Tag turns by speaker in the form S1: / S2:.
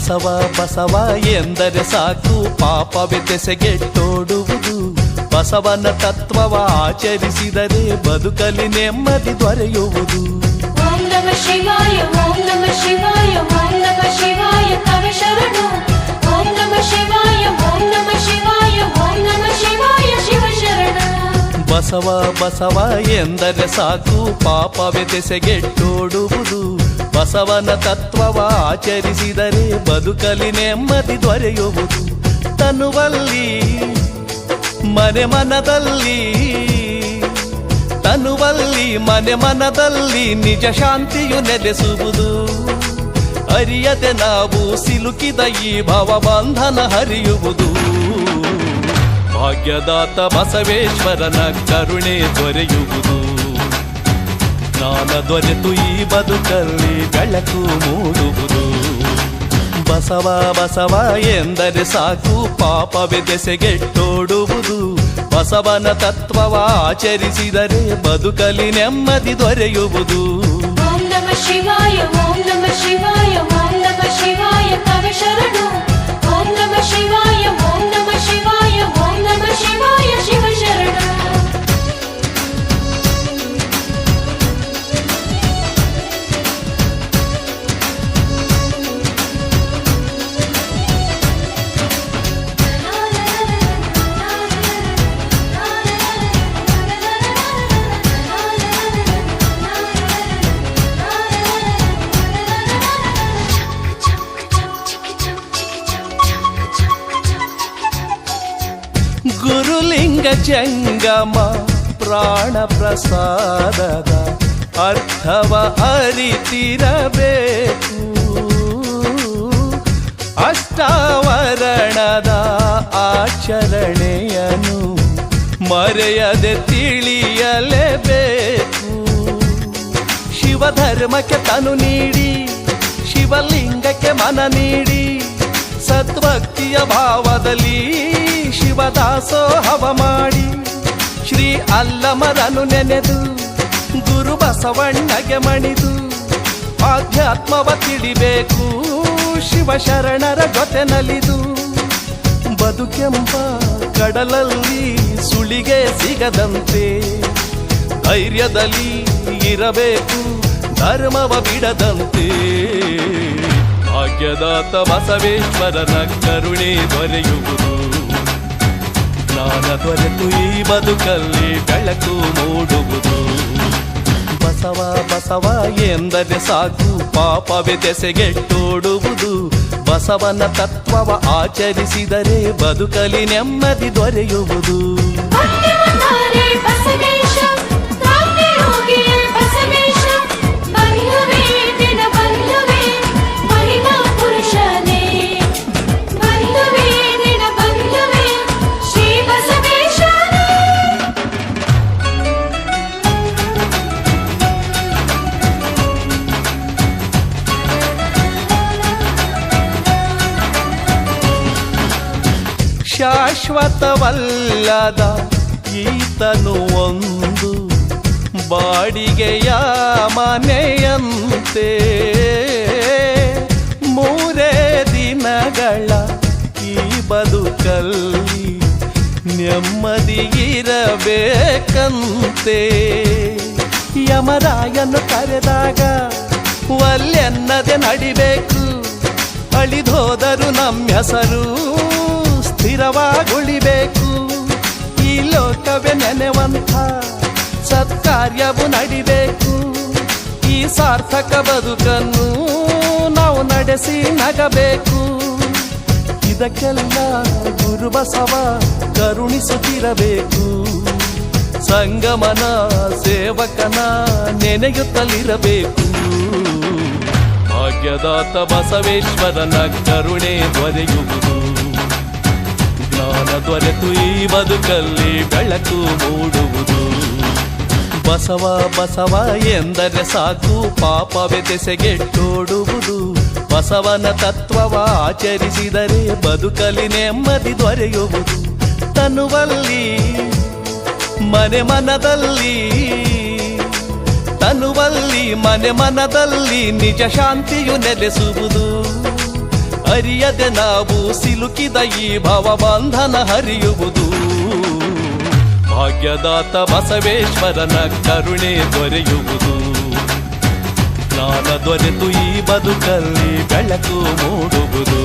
S1: ಬಸವ ಬಸವ ಎಂದರೆ ಸಾಕು ಪಾಪವೆ ತೆಸೆಗೆಟ್ಟೋಡುವುದು ಬಸವನ ತತ್ವವ ಆಚರಿಸಿದರೆ ಬದುಕಲಿ ನೆಮ್ಮದಿ ದೊರೆಯುವುದು.
S2: ಓಂ ನಮ ಶಿವಾಯ ಓಂ ನಮ ಶಿವಾಯ ಓಂ ನಮ ಶಿವಾಯ ಕವ ಶರಣು. ಓಂ ನಮ ಶಿವಾಯ ಓಂ ನಮ ಶಿವಾಯ ಓಂ ನಮ ಶಿವಾಯ ಶಿವ ಶರಣ.
S1: ಬಸವ ಬಸವ ಎಂದರೆ ಸಾಕು ಪಾಪವೆ ತೆಸೆಗೆಟ್ಟೋಡುವುದು ಬಸವನ ತತ್ವವ ಆಚರಿಸಿದರೆ ಬದುಕಲಿ ನೆಮ್ಮದಿ ದೊರೆಯುವುದು. ತನುವಲ್ಲಿ, ಮನೆ ಮನದಲ್ಲಿ, ತನುವಲ್ಲಿ, ಮನೆ ಮನದಲ್ಲಿ ನಿಜ ಶಾಂತಿಯು ನೆಲೆಸುವುದು. ಅರಿಯದೆ ನಾವು ಸಿಲುಕಿದ ಈ ಭವಬಂಧನ ಹರಿಯುವುದು. ಭಾಗ್ಯದಾತ ಬಸವೇಶ್ವರನ ಕರುಣೆ ದೊರೆಯುವುದು. ಜ್ಞಾನ ದೊರೆತು ಈ ಬದುಕಲ್ಲಿ ಬೆಳಕು ಮೂಡುವುದು ಬಸವ ಬಸವ ಎಂದರೆ ಸಾಕು ಪಾಪವೆ ದೆಸೆಗೆಟ್ಟೋಡುವುದು ಬಸವನ ತತ್ವವ ಆಚರಿಸಿದರೆ ಬದುಕಲಿ ನೆಮ್ಮದಿ ದೊರೆಯುವುದು
S2: ಓಂ ನಮ ಶಿವಾಯ ಓಂ ನಮ ಶಿವಾಯ ಓಂ ನಮ ಶಿವಾಯ ತವ ಶರಣು ಓಂ ನಮ ಶಿವಾಯ ಓಂ ನಮ ಶಿವಾಯ
S1: ಜಂಗಮ ಪ್ರಾಣ ಪ್ರಸಾದದ ಅರ್ಥವ ಅರಿತಿರಬೇಕು. ಅಷ್ಟಾವರಣದ ಆಚರಣೆಯನು ಮರೆಯದೆ ತಿಳಿಯಲೇಬೇಕು. ಶಿವಧರ್ಮಕ್ಕೆ ತನು ನೀಡಿ, ಶಿವಲಿಂಗಕ್ಕೆ ಮನ ನೀಡಿ ಸದ್ಭಕ್ತಿಯ ಭಾವದಲ್ಲಿ ಶಿವದಾಸೋಹವ ಮಾಡಿ ಶ್ರೀ ಅಲ್ಲಮರನು ನೆನೆದು ಗುರು ಬಸವಣ್ಣಗೆ ಮಣಿದು ಆಧ್ಯಾತ್ಮವ ತಿಳಿಬೇಕು ಶಿವಶರಣರ ಜೊತೆ ನಲಿದು ಬದುಕೆಂಬ ಕಡಲಲ್ಲಿ ಸುಳಿಗೆ ಸಿಗದಂತೆ ಧೈರ್ಯದಲ್ಲಿ ಇರಬೇಕು ಧರ್ಮವ ಬಿಡದಂತೆ. ಭಾಗ್ಯದಾತ ಬಸವೇಶ್ವರನ ಕರುಣೆ ದೊರೆಯುವುದು. ಜ್ಞಾನ ದೊರೆತು ಈ ಬದುಕಲ್ಲಿ ಬೆಳಕು ಮೂಡುವುದು. ಬಸವ ಬಸವ ಎಂದರೆ ಸಾಕು, ಪಾಪವೇ ದೆಸೆಗೆಟ್ಟೋಡುವುದು ಬಸವನ ತತ್ವವ ಆಚರಿಸಿದರೆ ಬದುಕಲಿ ನೆಮ್ಮದಿ ದೊರೆಯುವುದು. ಶಾಶ್ವತವಲ್ಲದ ಈತನು ಒಂದು ಬಾಡಿಗೆಯ ಮನೆಯಂತೆ. ಮೂರೇ ದಿನಗಳ ಈ ಬದುಕಲ್ಲಿ ನೆಮ್ಮದಿಗಿರಬೇಕಂತೆ ಯಮರಾಯನ್ನು ಯಮರಾಯನು ಕರೆದಾಗ ಒಲ್ಲೆನ್ನದೆ ನಡಿಬೇಕು, ಅಳಿದೋದರು ನಮ್ಮ ಹೆಸರು ಸ್ಥಿರವಾಗುಳಿಬೇಕು ಈ ಲೋಕವೇ ನೆನೆವಂಥ ಸತ್ಕಾರ್ಯವು ನಡಿಬೇಕು. ಈ ಸಾರ್ಥಕ ಬದುಕನ್ನು ನಾವು ನಡೆಸಿ ನಗಬೇಕು. ಇದಕ್ಕೆಲ್ಲ ಗುರುಬಸವ ಕರುಣಿಸುತ್ತಿರಬೇಕು. ಸಂಗಮನ ಸೇವಕನ ನೆನೆಯುತ್ತಲಿರಬೇಕು. ಭಾಗ್ಯದಾತ ಬಸವೇಶ್ವರನ ಕರುಣೆ ದೊರೆಯುವುದು. ಜ್ಞಾನ ದೊರೆತು ಈ ಬದುಕಲ್ಲಿ ಬೆಳಕು ಮೂಡುವುದು. ಬಸವ ಬಸವ ಎಂದರೆ ಸಾಕು ಪಾಪವೆ ತೆಸೆಗೆಟ್ಟೋಡುವುದು ಬಸವನ ತತ್ವವ ಆಚರಿಸಿದರೆ ಬದುಕಲಿ ನೆಮ್ಮದಿ ದೊರೆಯುವುದು. ತನುವಲ್ಲಿ, ಮನೆ ಮನದಲ್ಲಿ, ತನುವಲ್ಲಿ, ಮನೆ ಮನದಲ್ಲಿ ನಿಜ ಶಾಂತಿಯು ನೆಲೆಸುವುದು. ಅರಿಯದೆ ನಾವು ಸಿಲುಕಿದ ಈ ಭವಬಂಧನ ಹರಿಯುವುದು. ಭಾಗ್ಯದಾತ ಬಸವೇಶ್ವರನ ಕರುಣೆ ದೊರೆಯುವುದು. ಜ್ಞಾನ ದೊರೆತು ಈ ಬದುಕಲ್ಲಿ ಬೆಳಕು ಮೂಡುವುದು.